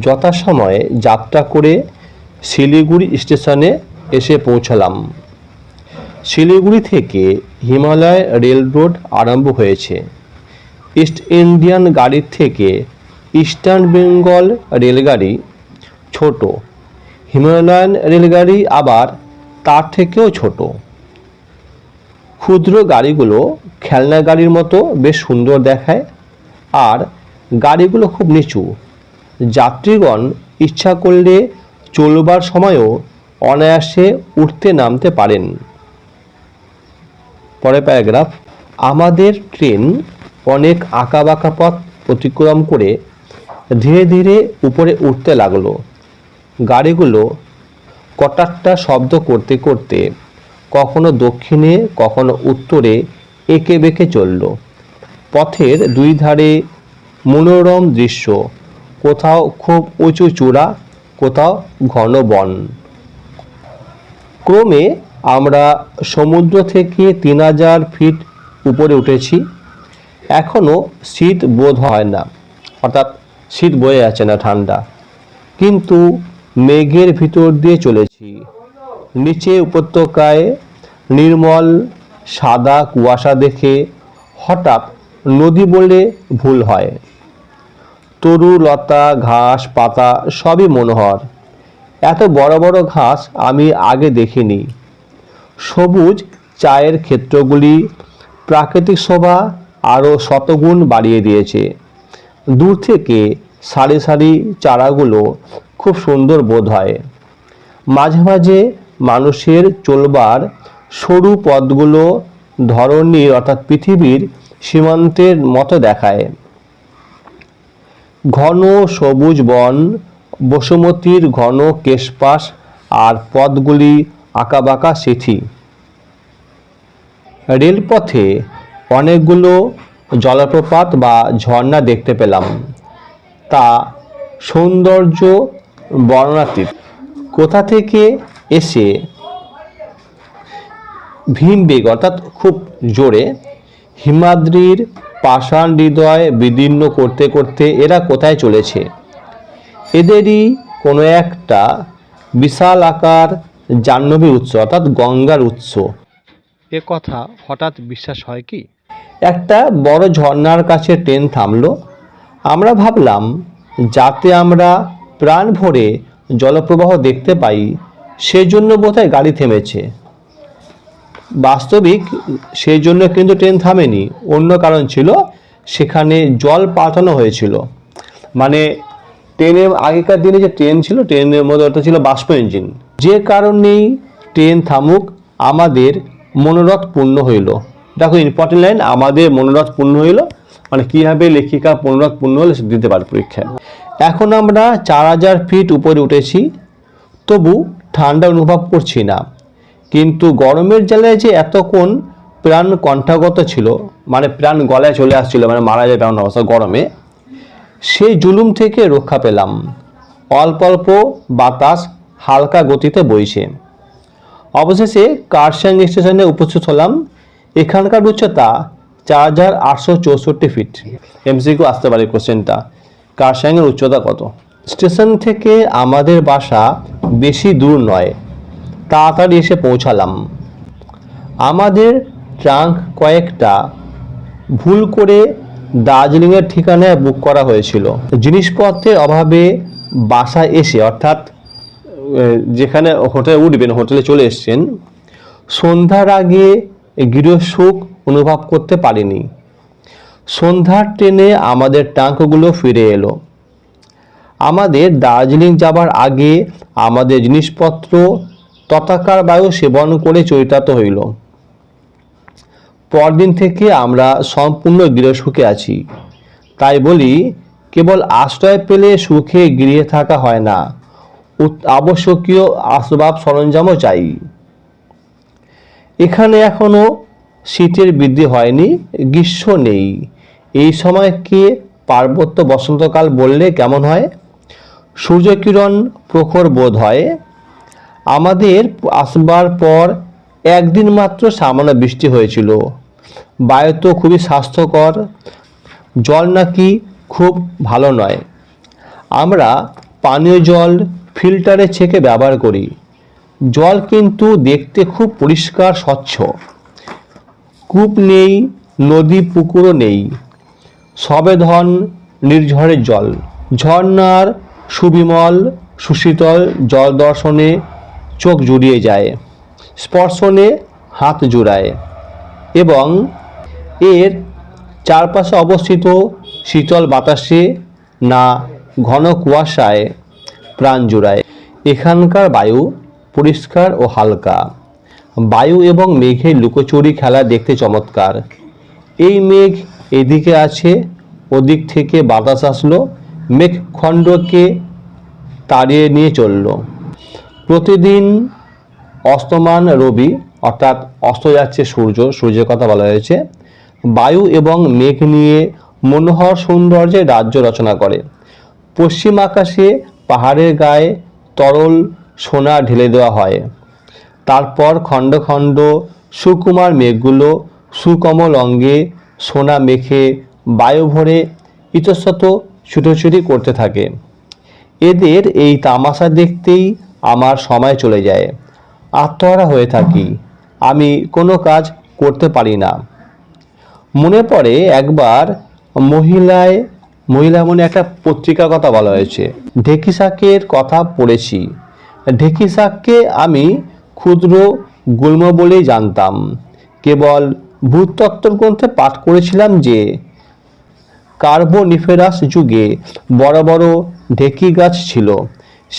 যথাসময়ে যাত্রা করে শিলিগুড়ি স্টেশনে এসে পৌঁছালাম। শিলিগুড়ি থেকে হিমালয় রেল রোড আরম্ভ হয়েছে। ইস্ট ইন্ডিয়ান গাড়ির থেকে ইস্টার্ন বেঙ্গল রেলগাড়ি ছোট। হিমালয়ান রেলগাড়ি আবার তার থেকেও ছোট। ক্ষুদ্র গাড়িগুলো খেলনা গাড়ির মতো বেশ সুন্দর দেখায়। আর গাড়িগুলো খুব নিচু। যাত্রীগণ ইচ্ছা করলে চলবার সময়ও অনায়াসে উঠতে নামতে পারেন। পরে প্যারাগ্রাফ, আমাদের ট্রেন অনেক আঁকাবাঁকা পথ অতিক্রম করে ধীরে ধীরে উপরে উঠতে লাগল। গাড়িগুলো কটারটা শব্দ করতে করতে কখনো দক্ষিণে, কখনো উত্তরে এঁকে বেঁকে চলল। পথের দুই ধারে মনোরম দৃশ্য কোথাও খুব উঁচু চূড়া, কোথাও ঘন বন। ক্রমে আমরা সমুদ্র থেকে তিন হাজার ফিট উপরে উঠেছি। এখনও শীত বোধ হয় না, অর্থাৎ শীত বয়ে যাচ্ছে না ঠান্ডা। কিন্তু মেঘের ভিতর দিয়ে চলেছি। নিচে উপত্যকায় নির্মল, সাদা কুয়াশা দেখে হঠাৎ নদী বলে ভুল হয়। তরু লতা, ঘাস, পাতা সবই মনোহর। এত বড় বড় ঘাস আমি আগে দেখিনি। সবুজ চায়ের ক্ষেত্রগুলি প্রাকৃতিক শোভা আরও শতগুণ বাড়িয়ে দিয়েছে। দূর থেকে সারি সারি চারাগুলো খুব সুন্দর বোধ হয়। মাঝে মাঝে মানুষের চলবার সরু পথগুলো ধরণীর অর্থাৎ পৃথিবীর সীমান্তের মতো দেখায়। ঘন সবুজ বন, বসুমতির ঘন কেশপাশ আর পথগুলি আঁকাবাঁকা সিথি। রেলপথে অনেকগুলো জলপ্রপাত বা ঝর্ণা দেখতে পেলাম। তা সৌন্দর্য বর্ণনাতীত কোথা থেকে এসে ভীম বেগ অর্থাৎ খুব জোরে হিমাদ্রির পাষাণ হৃদয় বিদীর্ণ করতে করতে এরা কোথায় চলেছে? এদেরই কোনো একটা বিশাল আকার জাহ্নবী উৎস অর্থাৎ গঙ্গার উৎস। এ কথা হঠাৎ বিশ্বাস হয় কি? একটা বড় ঝর্ণার কাছে ট্রেন থামলো। আমরা ভাবলাম যাতে আমরা প্রাণ ভরে জলপ্রবাহ দেখতে পাই সেজন্য বোধহয় গাড়ি থেমেছে। বাস্তবিক সেই জন্য কিন্তু ট্রেন থামেনি। অন্য কারণ ছিল, সেখানে জল পাঠানো হয়েছিল। মানে ট্রেনে আগেকার দিনে যে ট্রেন ছিল, ট্রেনের মধ্যে ওটা ছিল বাষ্প ইঞ্জিন। যে কারণেই ট্রেন থামুক, আমাদের মনোরথ পূর্ণ হইল। দেখো ইম্পর্টেন্ট লাইন আমাদের মনোরথ পূর্ণ হইল। মানে কীভাবে লেখিকা মনোরথ পূর্ণ হলে দিতে পারে পরীক্ষায়। এখন আমরা চার হাজার ফিট উপরে উঠেছি, তবু ঠান্ডা অনুভব করছি না। কিন্তু গরমের জ্বালায় যে এতক্ষণ প্রাণ কণ্ঠাগত ছিল মানে প্রাণ গলায় চলে আসছিল মানে মারা যায় এমন অবস্থা গরমে, সেই জুলুম থেকে রক্ষা পেলাম। অল্প অল্প বাতাস হালকা গতিতে বইছে। অবশেষে কারসাং স্টেশনে উপস্থিত হলাম। এখানকার উচ্চতা চার হাজার আটশো চৌষট্টি ফিট। এমসিকিউ আসতে পারে কোশ্চেনটা। কারসাংয়ের উচ্চতা কত? স্টেশন থেকে আমাদের বাসা বেশি দূর নয়। তাড়াতাড়ি এসে পৌঁছালাম। আমাদের ট্রাঙ্ক কয়েকটা ভুল করে দার্জিলিংয়ের ঠিকানায় বুক করা হয়েছিল। জিনিসপত্রের অভাবে বাসায় এসে, অর্থাৎ যেখানে হোটেলে উঠবেন, হোটেলে চলে এসছেন, সন্ধ্যার আগে গৃহসুখ অনুভব করতে পারিনি। সন্ধ্যার ট্রেনে আমাদের ট্যাঙ্কগুলো ফিরে এলো। আমাদের দার্জিলিং যাবার আগে আমাদের জিনিসপত্র তথাকার বায়ু সেবন করে চরিতার্থ হইল। পরদিন থেকে আমরা সম্পূর্ণ গৃহসুখে আছি। তাই বলি, কেবল আশ্রয় পেলে সুখে গৃহে থাকা হয় না। আবশ্যকীয় আসবাব সরঞ্জামও চাই। এখানে এখনও শীতের বৃদ্ধি হয়নি, গ্রীষ্ম নেই। এই সময়কে পার্বত্য বসন্তকাল বললে কেমন হয়? সূর্যকিরণ প্রখর বোধ হয়। আমাদের আসবার পর একদিন মাত্র সামান্য বৃষ্টি হয়েছিল। বায়ু তো খুবই স্বাস্থ্যকর, জল নাকি খুব ভালো নয়। আমরা পানীয় জল ফিল্টারে ছেঁকে ব্যবহার করি। জল কিন্তু দেখতে খুব পরিষ্কার, স্বচ্ছ। কূপ নেই, নদী, পুকুরও নেই। সবে ধন নির্ঝরের জল। ঝর্ণার সুবিমল, সুশীতল জল দর্শনে চোখ জুড়িয়ে যায়, স্পর্শনে হাত জুড়ায় এবং এর চারপাশে অবস্থিত শীতল বাতাসে না ঘন কুয়াশায় প্রাণ জুড়ায়। এখানকার বায়ু পরিষ্কার ও হালকা। বায়ু এবং মেঘের লুকোচুরি খেলা দেখতে চমৎকার। এই মেঘ এদিকে আছে, ওদিক থেকে বাতাস আসলো, মেঘখণ্ডকে তাড়িয়ে নিয়ে চলল। প্রতিদিন অস্তমান রবি, অর্থাৎ অস্ত যাচ্ছে সূর্য, সূর্যের কথা বলা হয়েছে, বায়ু এবং মেঘ নিয়ে মনোহর সৌন্দর্যের রাজ্য রচনা করে। পশ্চিম আকাশে পাহাড়ের গায়ে তরল সোনা ঢেলে দেওয়া হয়। তারপর খণ্ড খণ্ড সুকুমার মেঘগুলো সুকমল অঙ্গে সোনা মেখে বায়ু ভরে ইতস্তত ছুটোছুটি করতে থাকে। এদের এই তামাশা দেখতেই আমার সময় চলে যায়। আত্মহারা হয়ে থাকি। আমি কোনো কাজ করতে পারি না। মনে পড়ে একবার মহিলায়, মহিলা মনে একটা পত্রিকার কথা বলা হয়েছে। ঢেকি শাকের কথা পড়েছি। ঢেকি শাককে আমি ক্ষুদ্র গুল্ম বলেই জানতাম। কেবল ভূতত্ত্বর গ্রন্থে পাঠ করেছিলাম যে, কার্বোনিফেরাস যুগে বড় বড় ঢেকি গাছ ছিল।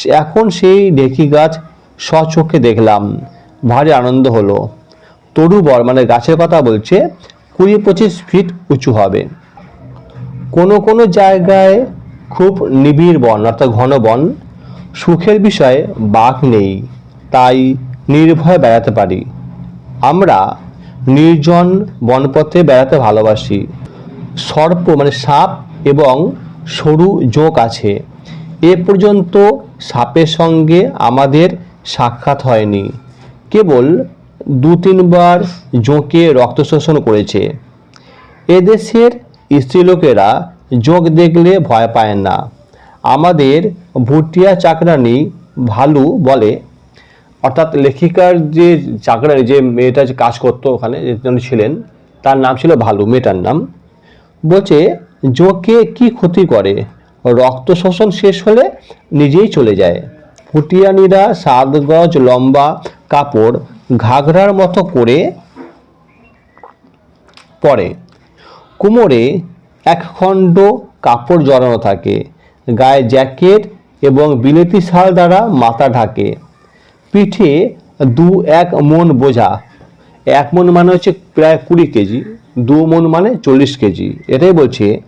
এখন সেই ডেকি গাছ স্বচক্ষে দেখলাম। ভারী আনন্দ হলো। তরু বর মানে গাছের কথা বলছে, কুড়ি পঁচিশ ফিট উঁচু হবে। কোনো কোনো জায়গায় খুব নিবিড় বন, অর্থাৎ ঘন বন। সুখের বিষয়ে বাঘ নেই, তাই নির্ভয়ে বেড়াতে পারি। আমরা নির্জন বনপথে বেড়াতে ভালোবাসি। সর্প মানে সাপ এবং সরু জোক আছে। এ পর্যন্ত সাপের সঙ্গে আমাদের সাক্ষাৎ হয়নি। কেবল দু তিনবার জোঁকে রক্ত শোষণ করেছে। এদেশের স্ত্রীলোকেরা যোগ দেখলে ভয় পায় না। আমাদের ভুটিয়া চাকরানি ভালু বলে, অর্থাৎ লেখিকার যে চাকরানি, যে মেয়েটা যে কাজ করতো ওখানে, যে জন ছিলেন, তার নাম ছিল ভালু, মেয়েটার নাম। বলছে, জোঁকে কি ক্ষতি করে? রক্ত শোষণ শেষ হলে নিজেই চলে যায়। ফুটিয়ানিরা সাত গজ লম্বা কাপড় ঘাগরার মতো করে পরে। কোমরে এক খণ্ড কাপড় জড়ানো থাকে। গায়ে জ্যাকেট এবং বিলেতি শাল দ্বারা মাথা ঢাকে। পিঠে দু এক মন বোঝা। এক মন মানে হচ্ছে প্রায় কুড়ি কেজি, দু মন মানে চল্লিশ কেজি। এটাই বলছে,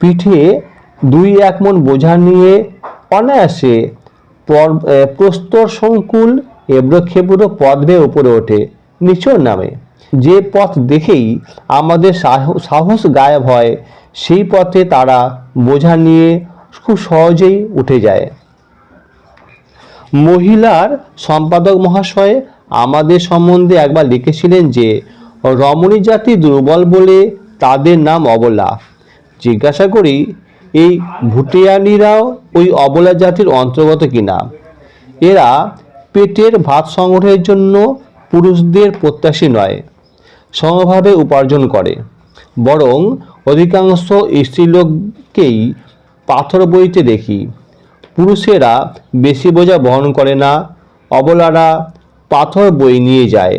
পিঠে দুই এক মন বোঝা নিয়ে অনায়াসে পর প্রস্তর সংকুল এবড়ো খেবড়ো পথ বেয়ে উপরে ওঠে, নিচুর নামে। যে পথ দেখেই আমাদের সাহ- সাহস গায়েব হয়, সেই পথে তারা বোঝা নিয়ে খুব সহজেই উঠে যায়। মহিলার সম্পাদক মহাশয় আমাদের সম্বন্ধে একবার লিখেছিলেন যে, রমণী জাতি দুর্বল বলে তাদের নাম অবলা। জিজ্ঞাসা করি এই ভুটিয়ানিরাও ওই অবলা জাতির অন্তর্গত কিনা? এরা পেটের ভাত সংগ্রহের জন্য পুরুষদের প্রত্যাশী নয়, সমভাবে উপার্জন করে। বরং অধিকাংশ স্ত্রীলোককেই পাথর বইতে দেখি। পুরুষেরা বেশি বোঝা বহন করে না, অবলারা পাথর বই নিয়ে যায়।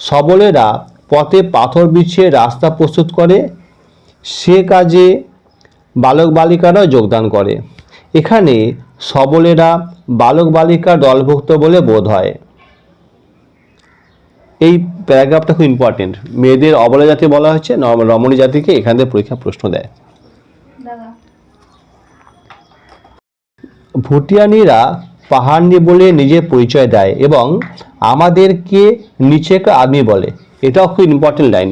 সবলেরা পথে পাথর বিছিয়ে রাস্তা প্রস্তুত করে, সে কাজে বালক বালিকারাও যোগদান করে। এখানে সবলেরা বালক বালিকা দলভুক্ত বলে বোধ হয়। এই প্যারাগ্রাফটা খুব ইম্পর্টেন্ট মেয়েদের অবলা জাতি বলা হচ্ছে রমণী জাতিকে এখান থেকে পরীক্ষা প্রশ্ন দেয়। ভুটিয়ানিরা পাহাড়নি বলে নিজের পরিচয় দেয় এবং আমাদেরকে নিচেকে আদমি বলে। এটাও খুব ইম্পর্টেন্ট লাইন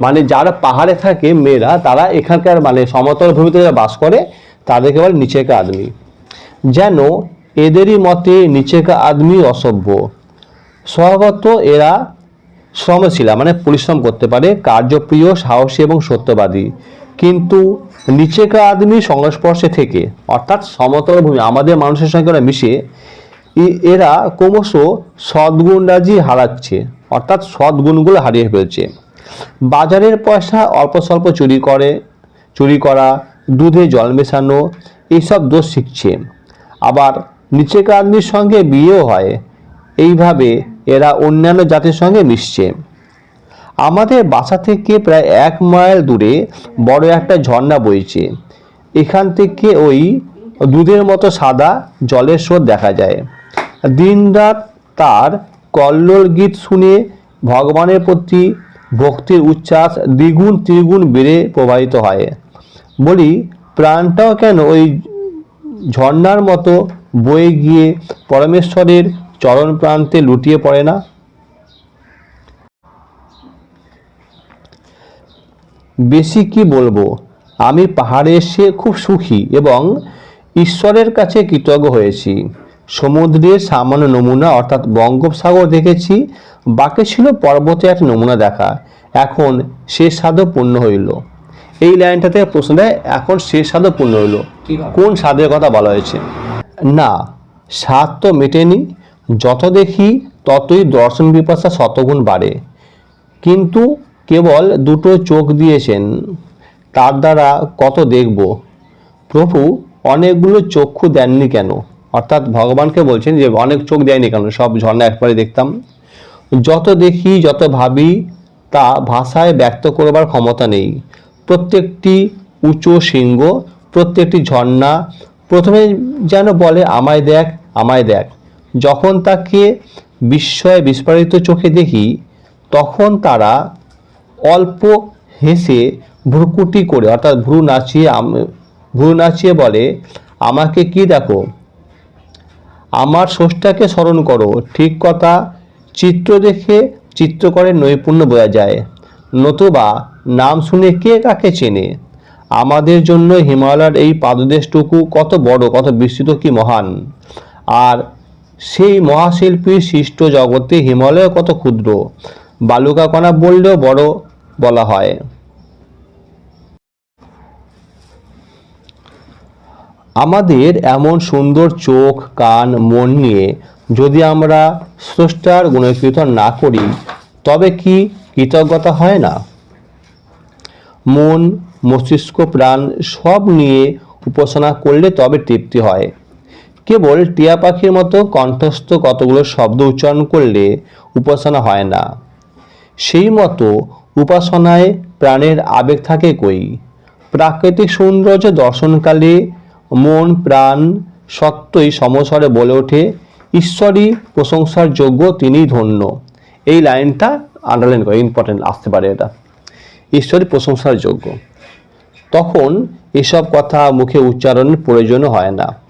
মানে যারা পাহাড়ে থাকে মেয়েরা, তারা এখানকার মানে সমতল ভূমিতে যারা বাস করে, তাদেরকে বলে নিচেকা আদমি। যেন এদেরই মতে নিচেকা আদমি অসভ্য। স্বভাবত এরা শ্রমশীলা মানে পরিশ্রম করতে পারে, কার্যপ্রিয়, সাহসী এবং সত্যবাদী। কিন্তু নিচেকা আদমি সংস্পর্শে থেকে, অর্থাৎ সমতল ভূমি, আমাদের মানুষের সঙ্গে ওরা মিশে এরা ক্রমশ সদ্গুণরাজি হারাচ্ছে, অর্থাৎ সদ্গুণগুলো হারিয়ে ফেলছে। বাজারের পয়সা অল্প স্বল্প চুরি করে, চুরি করা, দুধে জল মেশানো, এইসব দোষ শিখছে। আবার নিচেকার আদমির সঙ্গে বিয়েও হয়, এইভাবে এরা অন্যান্য জাতির সঙ্গে মিশছে। আমাদের বাসা থেকে প্রায় এক মাইল দূরে বড় একটা ঝর্ণা বইছে। এখান থেকে ওই দুধের মতো সাদা জলের স্রোত দেখা যায়। দিনরাত তার কল্লোল গীত শুনে ভগবানের প্রতি ভক্তির উচ্ছ্বাস দ্বিগুণ ত্রিগুণ বেড়ে প্রবাহিত হয়। বলি, প্রাণটাও কেন ওই ঝর্ণার মতো বয়ে গিয়ে পরমেশ্বরের চরণ প্রান্তে লুটিয়ে পড়ে না? বেশি কি বলব, আমি পাহাড়ে এসে খুব সুখী এবং ঈশ্বরের কাছে কৃতজ্ঞ হয়েছি। সমুদ্রের সামান্য নমুনা অর্থাৎ বঙ্গোপসাগর দেখেছি বাকি ছিল পর্বতে এক নমুনা দেখা। এখন শেষ স্বাদও পূর্ণ হইল। এই লাইনটা থেকে প্রশ্ন দেয় এখন শেষ স্বাদও পূর্ণ হইল। কোন স্বাদের কথা বলা হয়েছে? না স্বাদ তো মেটেনি। যত দেখি ততই দর্শন বিপাশা শতগুণ বাড়ে। কিন্তু কেবল দুটো চোখ দিয়েছেন। তার দ্বারা কত দেখব? প্রভু অনেকগুলো চক্ষু দেননি কেন? অর্থাৎ ভগবানকে বলছেন যে অনেক চোখ দেয়নি কেন? সব ঝর্ণা একবারে দেখতাম। যত দেখি, যত ভাবি, তা ভাষায় ব্যক্ত করবার ক্ষমতা নেই। প্রত্যেকটি উঁচু শৃঙ্গ, প্রত্যেকটি ঝর্ণা, প্রথমে যেন বলে, আমায় দেখ আমায় দেখ। যখন তাকে বিস্ময় বিস্ফারিত চোখে দেখি, তখন তারা অল্প হেসে ভ্রুকুটি করে, অর্থাৎ ভ্রু নাচিয়ে ভ্রু নাচিয়ে বলে, আমাকে কি দেখো? আমার স্রষ্টাকে স্মরণ করো। ঠিক কথা, চিত্র দেখে চিত্রকরের নৈপুণ্য বোঝা যায়। নতুবা নাম শুনে কে কাকে চেনে? আমাদের জন্য হিমালয়ের এই পাদদেশটুকু কত বড়, কত বিস্তৃত, কি মহান। আর সেই মহাশিল্পীর সৃষ্ট জগতে হিমালয় কত ক্ষুদ্র। বালুকাকণা বললেও বড় বলা হয়। আমাদের এমন সুন্দর চোখ, কান, মন নিয়ে যদি আমরা স্রষ্টার গুণকীর্তন না করি, তবে কি কৃতজ্ঞতা হয় না? মন, মস্তিষ্ক, প্রাণ সব নিয়ে উপাসনা করলে তবে তৃপ্তি হয়। কেবল টিয়া পাখির মতো কণ্ঠস্থ কতগুলো শব্দ উচ্চারণ করলে উপাসনা হয় না। সেই মতো উপাসনায় প্রাণের আবেগ থাকে কই? প্রাকৃতিক সৌন্দর্য দর্শনকালে মন, প্রাণ সত্যই সমস্বরে বলে ওঠে। ঈশ্বরই প্রশংসার যোগ্য তিনি ধন্য। এই লাইনটা আন্ডারলাইন করে ইম্পর্টেন্ট আসতে পারে এটা। ঈশ্বরই প্রশংসার যোগ্য। তখন এসব কথা মুখে উচ্চারণের প্রয়োজনও হয় না।